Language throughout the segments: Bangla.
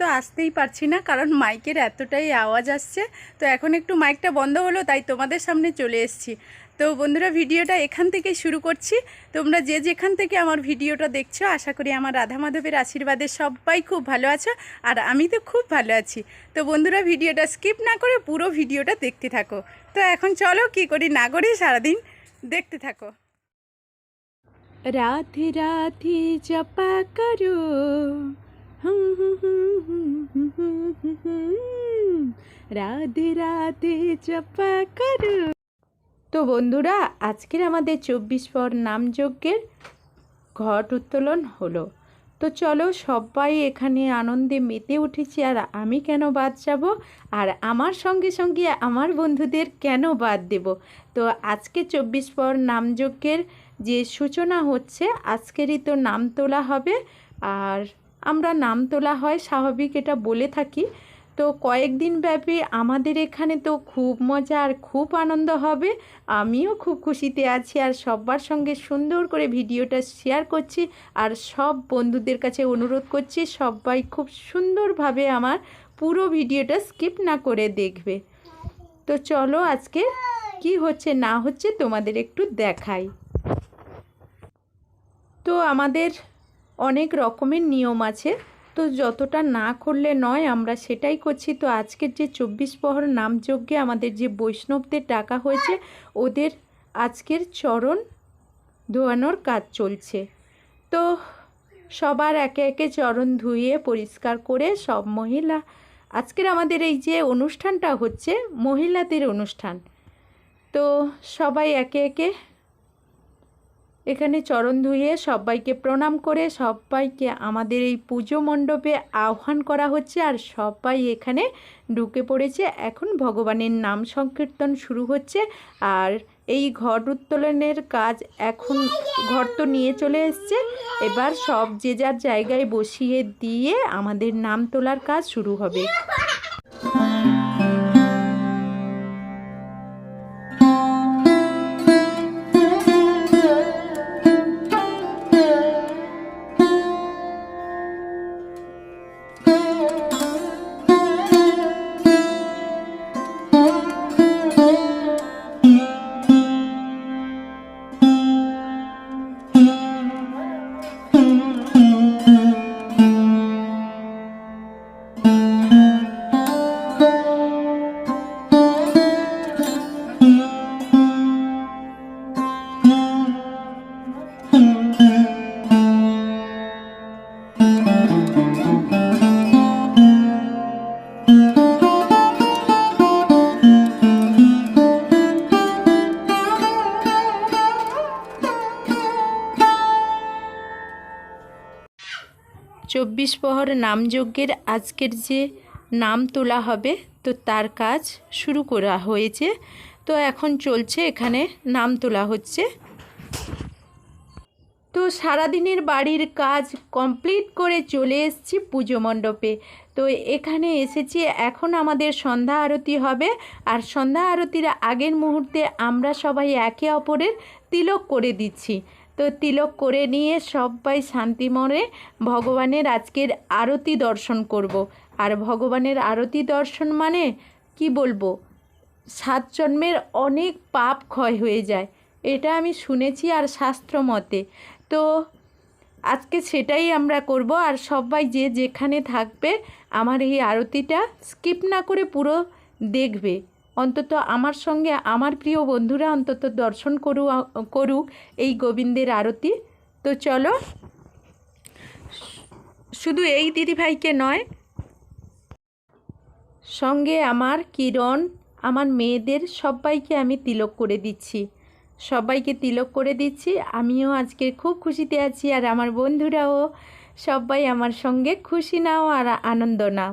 তো আসতেই পারছি না, কারণ মাইকের এতটাই আওয়াজ আসছে। তো এখন একটু মাইকটা বন্ধ হলো, তাই তোমাদের সামনে চলে এসেছি। তো বন্ধুরা, ভিডিওটা এখান থেকে শুরু করছি। তোমরা যে যেখান থেকে আমার ভিডিওটা দেখছ, আশা করি আমার রাধা মাধবের আশীর্বাদে সবাই খুব ভালো আছো, আর আমি তো খুব ভালো আছি। তো বন্ধুরা, ভিডিওটা স্কিপ না করে পুরো ভিডিওটা দেখতে থাকো। তো এখন চলো, কি করি, না করি, সারাদিন দেখতে থাকো। রাধে রাধে, জপা করো। রাধে রাধে জপা করো। তো বন্ধুরা, আজকের আমাদের চব্বিশ পর নামযজ্ঞের ঘট উত্তোলন হলো। তো চলো, সবাই এখানে আনন্দে মেতে উঠেছি, আর আমি কেন বাদ যাব? আর আমার সঙ্গে সঙ্গে আমার বন্ধুদের কেন বাদ দেব? তো আজকে চব্বিশ পর নামযজ্ঞের যে সূচনা হচ্ছে, আজকেরই তো নাম তোলা হবে। আর আমরা নাম তোলা হয় স্বাভাবিক এটা বলে থাকি। তো কয়েকদিন ব্যাপী আমাদের এখানে তো খুব মজা আর খুব আনন্দ হবে। আমিও খুব খুশিতে আছি আর সবার সঙ্গে সুন্দর করে ভিডিওটা শেয়ার করছি আর সব বন্ধুদের কাছে অনুরোধ করছি সবাই খুব সুন্দরভাবে আমার পুরো ভিডিওটা স্কিপ না করে দেখবে। তো চলো আজকে কি হচ্ছে না হচ্ছে তোমাদের একটু দেখাই। তো আমাদের অনেক রকমের নিয়ম আছে। তো যতটা না করলে নয়, আমরা সেটাই করছি। তো আজকের যে চব্বিশ প্রহর নামযজ্ঞে আমাদের যে বৈষ্ণবদের ডাকা হয়েছে, ওদের আজকের চরণ ধোয়ানোর কাজ চলছে। তো সবার একে একে চরণ ধুয়ে, পরিষ্কার করে সব মহিলা, আজকের আমাদের এই যে অনুষ্ঠানটা হচ্ছে মহিলাদের অনুষ্ঠান। তো সবাই একে একে এখানে চরণ ধুয়ে সবাইকে প্রণাম করে সবাইকে আমাদের এই পুজো মণ্ডপে আহ্বান করা হচ্ছে আর সবাই এখানে ঢুকে পড়েছে। এখন ভগবানের নাম সংকীর্তন শুরু হচ্ছে আর এই ঘট উত্তোলনের কাজ এখন ঘর তো নিয়ে চলে এসছে। এবার সব যে যার জায়গায় বসিয়ে দিয়ে আমাদের নাম তোলার কাজ শুরু হবে। চব্বিশ প্রহর নামযজ্ঞের আজকের যে নাম তোলা হবে, তো তার কাজ শুরু করা হয়েছে। তো এখন চলছে এখানে নাম তোলা হচ্ছে। তো সারাদিনের বাড়ির কাজ কমপ্লিট করে চলে এসেছি পুজো মণ্ডপে। তো এখানে এসেছি, এখন আমাদের সন্ধ্যা আরতি হবে। আর সন্ধ্যা আরতির আগের মুহূর্তে আমরা সবাই একে অপরের তিলক করে দিচ্ছি। তো তিলক করে নিয়ে সবাই শান্তি মনে ভগবানের আজকের আরতি দর্শন করব। আর ভগবানের আরতি দর্শন মানে কি বলব? সাত জন্মের অনেক পাপ ক্ষয় হয়ে যায়। এটা আমি শুনেছি আর শাস্ত্র মতে। তো আজকে সেটাই আমরা করব। আর সবাই যে যেখানে থাকবে, আমার এই আরতিটা স্কিপ না করে পুরো দেখবে। অন্তত আমার সঙ্গে আমার প্রিয় বন্ধুরা অন্তত দর্শন করু করুক এই গোবিন্দের আরতি। তো চলো, শুধু এই দিদিভাইকে নয়, সঙ্গে আমার কিরণ, আমার মেয়েদের সবাইকে আমি তিলক করে দিচ্ছি। সবাইকে তিলক করে দিচ্ছি। আমিও আজকে খুব খুশিতে আছি আর আমার বন্ধুরাও সবাই আমার সঙ্গে খুশি নাও আর আনন্দ নাও।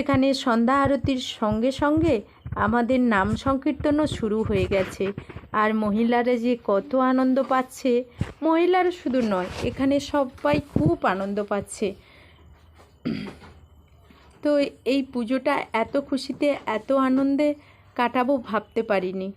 এখানে সন্ধ্যা আরতির সঙ্গে সঙ্গে আমাদের নাম সংকীর্তনও শুরু হয়ে গেছে। আর মহিলারা যে কত আনন্দ পাচ্ছে, মহিলারা শুধু নয়, এখানে সবাই খুব আনন্দ পাচ্ছে। তো এই পুজোটা এত খুশিতে, এত আনন্দে কাটাবো ভাবতে পারিনি।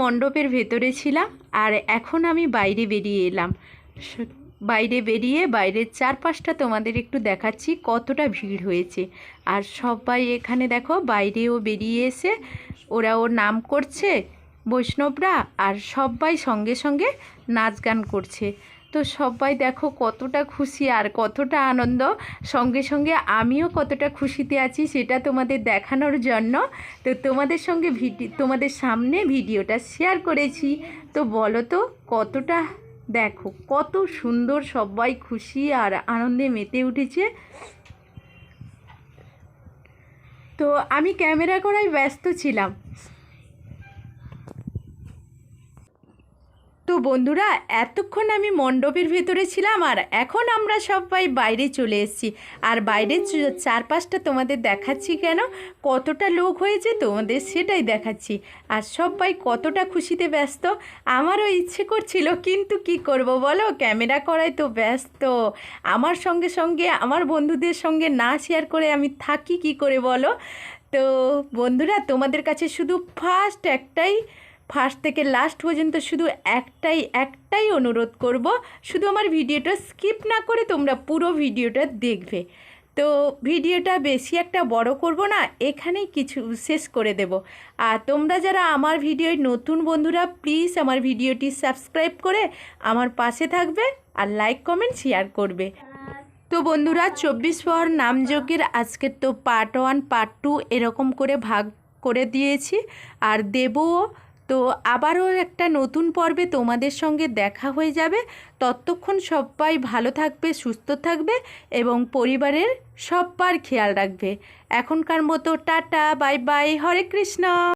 মণ্ডপের ভেতরে ছিলাম আর এখন আমি বাইরে বেরিয়ে এলাম। বাইরে বেরিয়ে বাইরের চারপাশটা তোমাদের একটু দেখাচ্ছি কতটা ভিড় হয়েছে। আর সবাই এখানে দেখো, বাইরেও বেরিয়ে এসে ওরা ওর নাম করছে বৈষ্ণবরা আর সবাই সঙ্গে সঙ্গে নাচ গান করছে। তো সবাই দেখো কতটা খুশি আর কতটা আনন্দ। সঙ্গে সঙ্গে আমিও কতটা খুশিতে আছি সেটা তোমাদের দেখানোর জন্য। তো তোমাদের সঙ্গে ভিডি, তোমাদের সামনে ভিডিওটা শেয়ার করেছি। তো বলো তো কতটা, দেখো কত সুন্দর সবাই খুশি আর আনন্দে মেতে উঠেছে। তো আমি ক্যামেরা করায় ব্যস্ত ছিলাম। বন্ধুরা, এতক্ষণ আমি মণ্ডপের ভেতরে ছিলাম আর এখন আমরা সবাই বাইরে চলে এসেছি। আর বাইরের চারপাশটা তোমাদের দেখাচ্ছি কেন? কতটা লোক হয়েছে তোমাদের সেটাই দেখাচ্ছি। আর সবাই কতটা খুশিতে ব্যস্ত, আমারও ইচ্ছে করছিল, কিন্তু কি করব বলো? ক্যামেরা করায় তো ব্যস্ত। আমার সঙ্গে সঙ্গে, আমার বন্ধুদের সঙ্গে না শেয়ার করে আমি থাকি কি করে বলো? তো বন্ধুরা, তোমাদের কাছে শুধু ফার্স্ট একটাই ফার্স্ট থেকে লাস্ট পর্যন্ত শুধু একটাই একটাই অনুরোধ করব, শুধু আমার ভিডিওটা স্কিপ না করে তোমরা পুরো ভিডিওটা দেখবে। তো ভিডিওটা বেশি একটা বড় করব না, এখানেই কিছু শেষ করে দেব। আর তোমরা যারা আমার ভিডিওয় নতুন বন্ধুরা প্লিজ আমার ভিডিওটি সাবস্ক্রাইব করে আমার পাশে থাকবে আর লাইক কমেন্ট শেয়ার করবে। তো বন্ধুরা, চব্বিশ পর নামযজ্ঞের আজকের তো পার্ট ওয়ান পার্ট টু এরকম করে ভাগ করে দিয়েছি। আর দেবও তো আবারও একটা নতুন পর্বে তোমাদের সঙ্গে দেখা হয়ে যাবে। ততক্ষণ সবাই ভালো থাকবে, সুস্থ থাকবে এবং পরিবারের সব্বার খেয়াল রাখবে। এখনকার মতো tata, bye bye, Hare Krishna.